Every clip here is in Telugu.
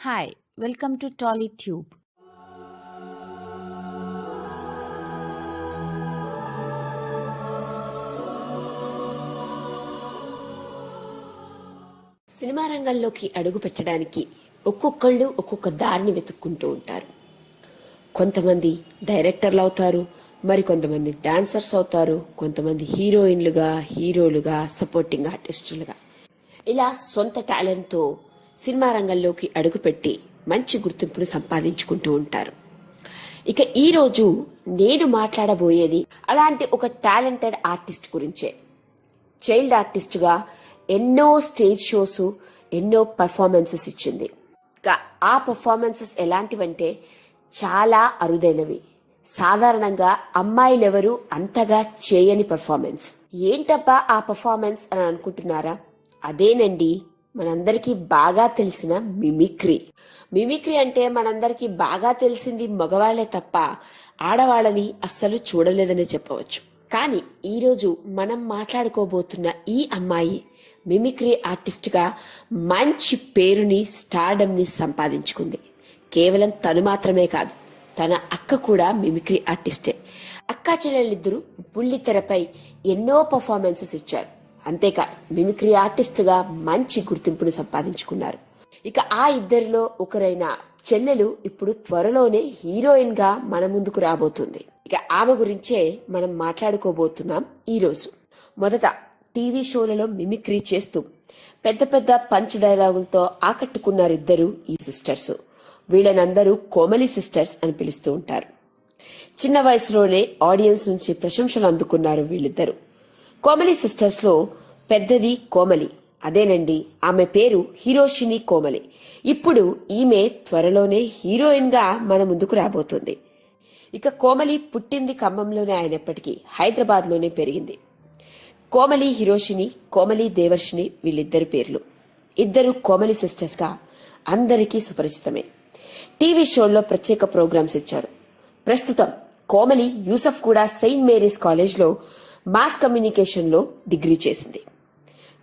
Hi, welcome to TollyTube. Cinema రంగంలోకి అడుగు పెట్టడానికి ఒక్కొక్కళ్ళు ఒక్కొక్క దారిని వెతుక్కుంటూ ఉంటారు కొంతమంది డైరెక్టర్లు అవుతారు మరి కొంతమంది డాన్సర్స్ అవుతారు కొంతమంది హీరోయిన్లుగా హీరోలుగా సపోర్టింగ్ ఆర్టిస్టులుగా ఇలా సొంత టాలెంట్తో సినిమా రంగంలోకి అడుగుపెట్టి మంచి గుర్తింపును సంపాదించుకుంటూ ఉంటారు. ఇక ఈరోజు నేను మాట్లాడబోయేది అలాంటి ఒక టాలెంటెడ్ ఆర్టిస్ట్ గురించే. చైల్డ్ ఆర్టిస్ట్గా ఎన్నో స్టేజ్ షోస్ ఎన్నో పర్ఫార్మెన్సెస్ ఇచ్చింది. ఇంకా ఆ పర్ఫార్మెన్సెస్ ఎలాంటివంటే చాలా అరుదైనవి. సాధారణంగా అమ్మాయిలెవరూ అంతగా చేయని పర్ఫార్మెన్స్. ఏంటబ్బా ఆ పర్ఫార్మెన్స్ అని అనుకుంటున్నారా? అదేనండి మనందరికీ బాగా తెలిసిన మిమిక్రీ. మిమిక్రీ అంటే మనందరికీ బాగా తెలిసింది మగవాళ్ళే తప్ప ఆడవాళ్ళని అస్సలు చూడలేదనే చెప్పవచ్చు. కానీ ఈరోజు మనం మాట్లాడుకోబోతున్న ఈ అమ్మాయి మిమిక్రీ ఆర్టిస్ట్గా మంచి పేరుని స్టార్డమ్ని సంపాదించుకుంది. కేవలం తను మాత్రమే కాదు తన అక్క కూడా మిమిక్రీ ఆర్టిస్టే. అక్కా చెల్లెళ్ళిద్దరూ బుల్లి తెరపై ఎన్నో పర్ఫార్మెన్సెస్ ఇచ్చారు. అంతేకాదు మిమిక్రీ ఆర్టిస్టుగా మంచి గుర్తింపును సంపాదించుకున్నారు. ఇక ఆ ఇద్దరిలో ఒకరైన చెల్లెలు ఇప్పుడు త్వరలోనే హీరోయిన్గా మన ముందుకు రాబోతుంది. ఇక ఆమె గురించే మనం మాట్లాడుకోబోతున్నాం ఈరోజు. మొదట టీవీ షోలలో మిమిక్రీ చేస్తూ పెద్ద పెద్ద పంచ్ డైలాగులతో ఆకట్టుకున్నారిద్దరు ఈ సిస్టర్స్. వీళ్ళనందరూ కోమలి సిస్టర్స్ అని పిలుస్తూ ఉంటారు. చిన్న వయసులోనే ఆడియన్స్ నుంచి ప్రశంసలు అందుకున్నారు వీళ్ళిద్దరూ. కోమలి సిస్టర్స్లో పెద్దది కోమలి. అదేనండి ఆమె పేరు హీరోషిని కోమలి. ఇప్పుడు ఈమె త్వరలోనే హీరోయిన్గా మన ముందుకు రాబోతుంది. ఇక కోమలి పుట్టింది ఖమ్మంలోనే అయినప్పటికీ హైదరాబాద్లోనే పెరిగింది. కోమలి హిరోషిని కోమలి దేవర్షిని వీళ్ళిద్దరు పేర్లు. ఇద్దరు కోమలి సిస్టర్స్గా అందరికీ సుపరిచితమే. టీవీ షోల్లో ప్రత్యేక ప్రోగ్రామ్స్ ఇచ్చారు. ప్రస్తుతం కోమలి యూసఫ్ కూడా సెయింట్ మేరీస్ కాలేజ్లో మాస్ కమ్యూనికేషన్లో డిగ్రీ చేసింది.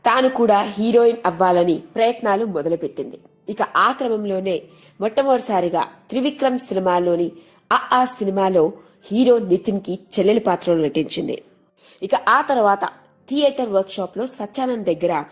తాను కూడా హీరోయిన్ అవ్వాలని ప్రయత్నాలు మొదలుపెట్టింది. ఇక ఆ క్రమంలోనే మొట్టమొదటిసారిగా త్రివిక్రమ్ సినిమాలోని ఆ ఆ సినిమాలో హీరో నితిన్కి చెల్లెలి పాత్రలో నటించింది. ఇక ఆ తర్వాత థియేటర్ వర్క్షాప్లో లో సత్యానంద్ దగ్గర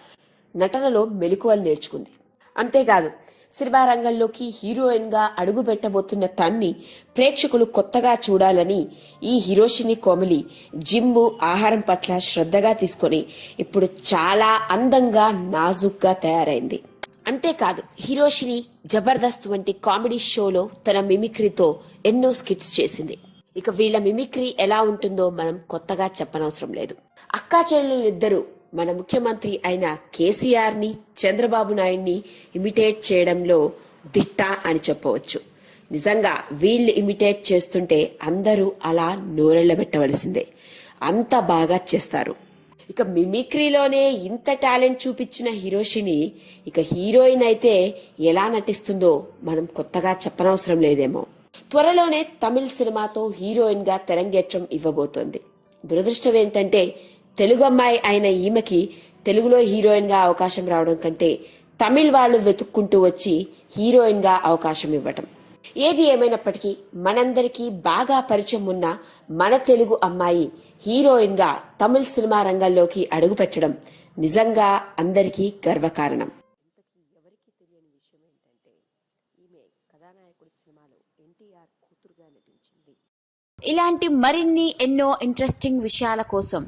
నటనలో మెలకువలు నేర్చుకుంది. అంతేకాదు సినిమా రంగంలోకి హీరోయిన్గా అడుగు పెట్టబోతున్న తన్ని ప్రేక్షకులు కొత్తగా చూడాలని ఈ హీరోషిని కోమలి జిమ్ము ఆహారం పట్ల శ్రద్ధగా తీసుకొని ఇప్పుడు చాలా అందంగా నాజుగ్గా తయారైంది. అంతేకాదు హీరోషిని జబర్దస్త్ వంటి కామెడీ షోలో తన మిమిక్రీతో ఎన్నో స్కిట్స్ చేసింది. ఇక వీళ్ళ మిమిక్రీ ఎలా ఉంటుందో మనం కొత్తగా చెప్పనవసరం లేదు. అక్కా చెల్లెలిద్దరూ మన ముఖ్యమంత్రి అయిన కేసీఆర్ని చంద్రబాబు నాయుడిని ఇమిటేట్ చేయడంలో దిట్ట అని చెప్పవచ్చు. నిజంగా వీళ్ళు ఇమిటేట్ చేస్తుంటే అందరూ అలా నోరెళ్ళబెట్టవలసిందే అంత బాగా చేస్తారు. ఇక మిమిక్రీలోనే ఇంత టాలెంట్ చూపించిన హీరోషిని ఇక హీరోయిన్ అయితే ఎలా నటిస్తుందో మనం కొత్తగా చెప్పనవసరం లేదేమో. త్వరలోనే తమిళ్ సినిమాతో హీరోయిన్గా తెరంగేట్రం ఇవ్వబోతోంది. దురదృష్టం ఏంటంటే తెలుగు అమ్మాయి అయిన ఈమెకి తెలుగులో హీరోయిన్గా అవకాశం రావడం కంటే తమిళ్ వాళ్ళు వెతుక్కుంటూ వచ్చి హీరోయిన్గా అవకాశం ఇవ్వటం. ఏది ఏమైనప్పటికీ మనందరికీ బాగా పరిచయం ఉన్న మన తెలుగు అమ్మాయి హీరోయిన్గా తమిళ్ సినిమా రంగంలోకి అడుగుపెట్టడం నిజంగా అందరికీ గర్వకారణం. ఇలాంటి మరిన్ని ఎన్నో ఇంట్రెస్టింగ్ విషయాల కోసం